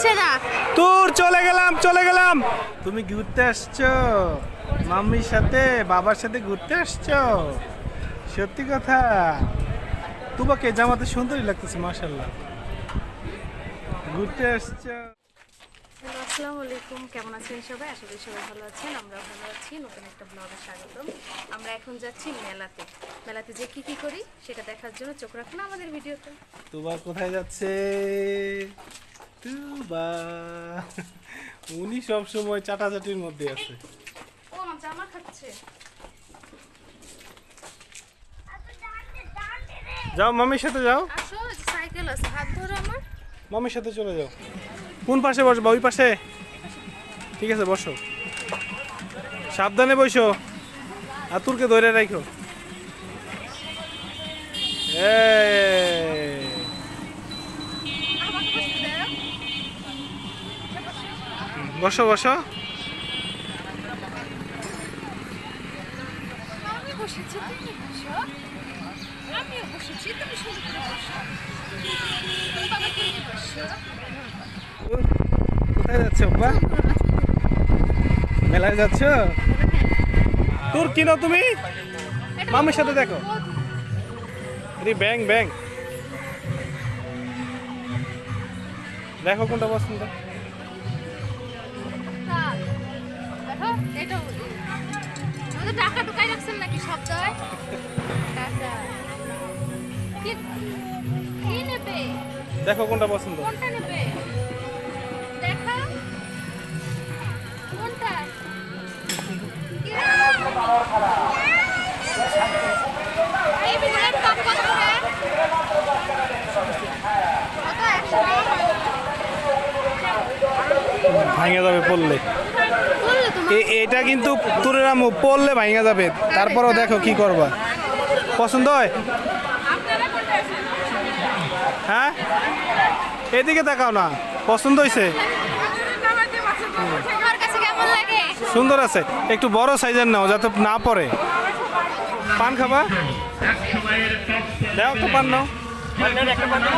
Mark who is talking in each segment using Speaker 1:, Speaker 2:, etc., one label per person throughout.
Speaker 1: মানছে না।
Speaker 2: তোর চলে গেলাম চলে গেলাম। তুমি ঘুরতে আসছো? মাম্মির সাথে বাবার সাথে ঘুরতে আসছো? সত্যি কথা? তোমাকে জামাতে সুন্দরই লাগতেছে মাশাল্লাহ ঘুরতে আসছো?
Speaker 1: আসসালামু আলাইকুম কেমন আছেন সবাই? আশা করি সবাই ভালো আছেন আমরা ভালো আছি। নতুন একটা ব্লগে স্বাগতম। আমরা এখন যাচ্ছি মেলাতে। মেলাতে যে কি কি করি সেটা দেখার জন্য চোখ রাখুন আমাদের ভিডিওতে।
Speaker 2: তুবা কোথায় যাচ্ছে? তুবা। উনি সব সময় চাটাচাটির মধ্যে আছে।
Speaker 1: ও জামা খাচ্ছে।
Speaker 2: যাও মামির সাথে যাও।
Speaker 1: আসো সাইকেল আছে হাত ধরো আমার।
Speaker 2: মামির সাথে চলে যাও। কোন পাশে বসবা? ওই পাশে? ঠিক আছে বসো। সাবধানে বসো। আতুরকে ধরে রাখো। এই।
Speaker 1: নিয়ে বসো।
Speaker 2: কোথায় যাচ্ছে বাবা মেলায় যাচ্ছ? তোর কিনো তুমি? মামির সাথে দেখো। রে ব্যাং ব্যাং। দেখো কোনটা পছন্দ।
Speaker 1: এটা আমাদের টাকা ঢুকাই রাখছেন নাকি শব্দ কি নেবে?
Speaker 2: দেখো কোনটা পছন্দ।
Speaker 1: কোনটা নেবে? দেখা। কোনটা? এই বুলেট কত কত করে? কত একশো? টাকা
Speaker 2: ভাঙে যাবে পড়লে এটা কিন্তু তোরের আমু পড়লে ভাঙে যাবে। তারপরও দেখো কি করবা। পছন্দ হয়? হ্যাঁ? এদিকে তাকাও না পছন্দ হয়েছে সুন্দর আছে একটু বড় সাইজের নাও যাতে না পড়ে। পান খাবা? দাও তো পান নাও। একটা পান দেন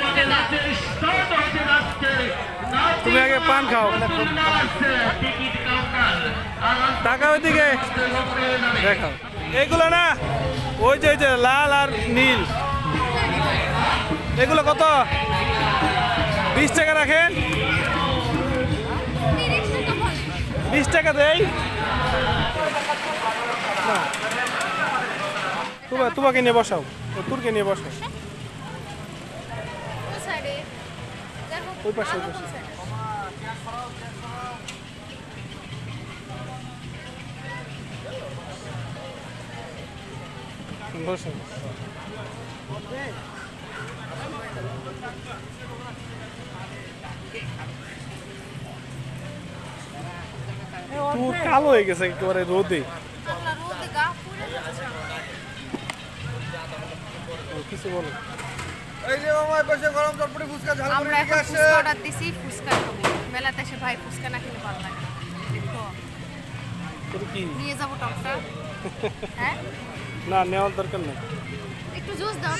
Speaker 3: হতে নাচের স্টার্ট হতে যাচ্ছে
Speaker 2: তুমি আগে পান খাও। টাকা ওইদিকে। দেখাও এইগুলো না ওই যে ওই যে লাল আর নীল। এগুলো কত? বিশ টাকা রাখেন। বিশ টাকা দেই। তোমা তোমাকে নিয়ে বসাও। তোরকে নিয়ে বসাও
Speaker 1: ওই
Speaker 2: পাশে, ওই পাশে।
Speaker 1: কোন সাইডে?
Speaker 2: কালো হয়ে গেছে একেবারে রোদে
Speaker 1: আমার।
Speaker 2: কিছু বলো
Speaker 4: এই যে মামার পাশে গরম চটপটি ফুচকা ঝাল
Speaker 1: আমরা এখন ফুচকা অর্ডার দিছি ফুচকা খাব মেলাতে এসে ভাই ফুচকা না খেলে ভালো লাগে। দেখো নিয়ে যাব টকটা হ্যাঁ
Speaker 2: না নেওয়ার দরকার নেই।
Speaker 1: একটু জুস দাও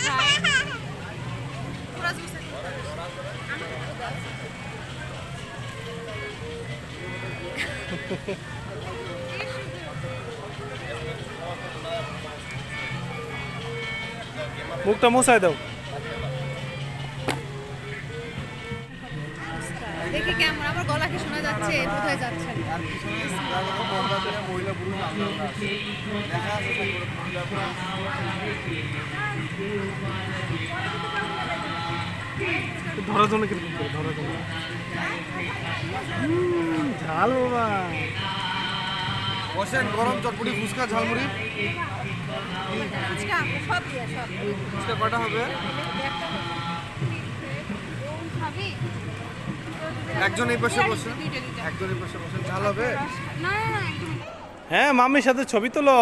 Speaker 1: পুরা জুস
Speaker 2: মুখটা মুছাই দাও।
Speaker 1: দেখি কেমন আমার গলা কি শোনা যাচ্ছে বোধহয় যাচ্ছে।
Speaker 2: ধরার জন্য কীরকম করে ধরার জন্য ঝাল বাবা
Speaker 4: বসেন গরম চটপটি ফুচকা ঝালমুড়ি
Speaker 1: ফুচকা
Speaker 4: কটা হবে
Speaker 1: খাবি
Speaker 4: একজন এই পাশে বসে। একজন এই পাশে বসে। হবে?
Speaker 2: হ্যাঁ মামির সাথে ছবি তোলো।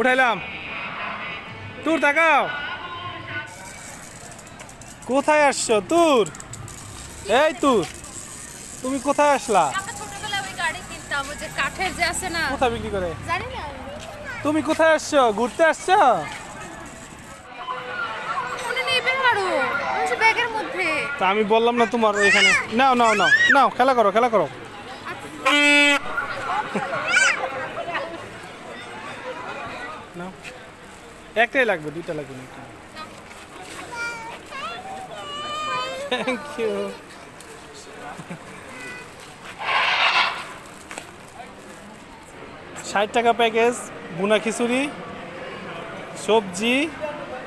Speaker 2: উঠাইলাম। তুর তাকাও। কোথায় আসছো? তুর। এই তুর তুমি কোথায় আসলা? কোথায় বিক্রি করে? তুমি কোথায় আসছো? ঘুরতে আসছো?
Speaker 1: ব্যাগের মধ্যে?
Speaker 2: তা আমি বললাম না তোমার এখানে নাও নাও নাও নাও, খেলা করো খেলা করো। নাও। একটাই লাগবে, দুইটা লাগবে না থ্যাংক ইউ ষাট টাকা প্যাকেজ বুনা খিচুড়ি, সবজি,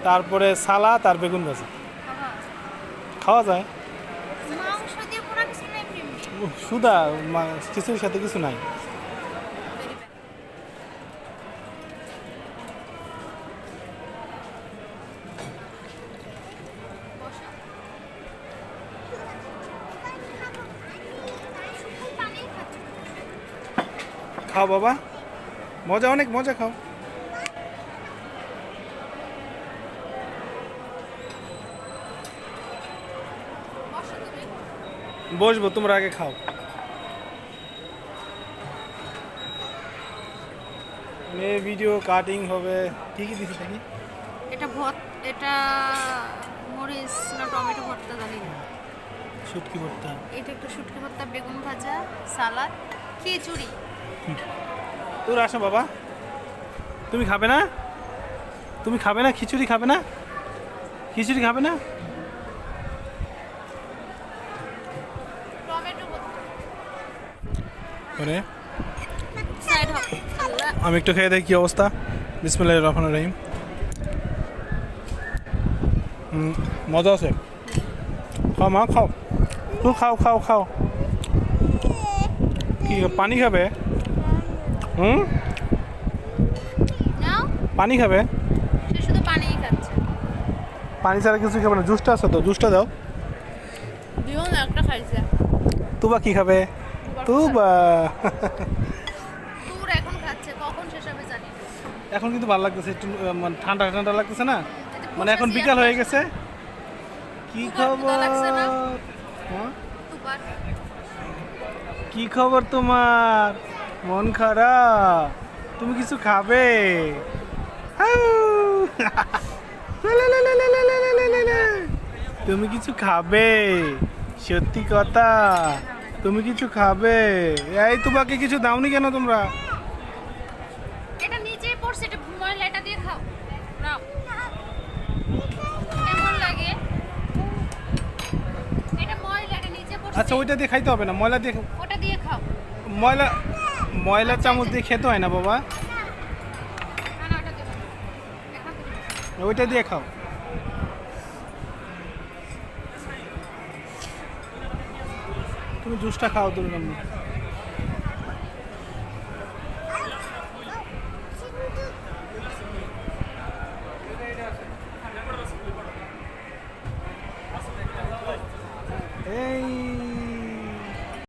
Speaker 2: তারপরে সালাদ আর বেগুন ভাজি। খাওয়া যায়। সুদা খিচুড়ির সাথে কিছু নাই। খাও বাবা। মজা অনেক মজা খাও। বসবো তোমরা আগে খাও। মেয়ে ভিডিও কাটিং হবে। কি কি দিছি দেখি
Speaker 1: এটা ভত এটা মরিচ না টমেটো ভর্তা জানি না।
Speaker 2: শুটকি ভর্তা।
Speaker 1: এটা একটু শুটকি ভর্তা বেগুন ভাজা সালাদ খিচুড়ি।
Speaker 2: তোর আসো বাবা। তুমি খাবে না? তুমি খাবে না? খিচুড়ি খাবে না? খিচুড়ি খাবে না
Speaker 1: টমেটো ভর্তা
Speaker 2: করে। আমি একটু খেয়ে দেখি কি অবস্থা। বিসমুল্লাহ রহমান রহিম। মজা আছে? খাও মা খাও। তুই খাও খাও খাও। কি পানি খাবে? হুম? পানি খাবে? পানি ছাড়া কিছু খাবে না। জুসটা আছে তো জুসটা দাও।
Speaker 1: একটা খাইছে।
Speaker 2: তুবা কি খাবে? তুবা।
Speaker 1: তুর এখন খাচ্ছে কখন শেষ হবে জানি
Speaker 2: এখন কিন্তু ভালো লাগতেছে একটু মানে ঠান্ডা ঠান্ডা লাগতেছে না? মানে এখন বিকাল হয়ে গেছে। কি খবর? হ্যাঁ? কি খবর তোমার? মন খারাপ। তুমি কিছু খাবে? তুমি কিছু খাবে? সত্যি কথা। তুমি কিছু খাবে? এই তোমাকে কিছু দাওনি কেন তোমরা?
Speaker 1: এটা নিচেই পড়ছে এটা ময়লা এটা দিয়ে খাও। নাও। কেমন লাগে? এটা ময়লা নিচে পড়ছে।
Speaker 2: আচ্ছা ওইটা দিয়ে খাইতে হবে না ময়লা দিয়ে
Speaker 1: ওটা দিয়ে খাও।
Speaker 2: ময়লা ময়লা চামচ দিয়ে খেতে হয় না বাবা? ওইটা দিয়ে খাও। তুমি জুসটা খাও তুমি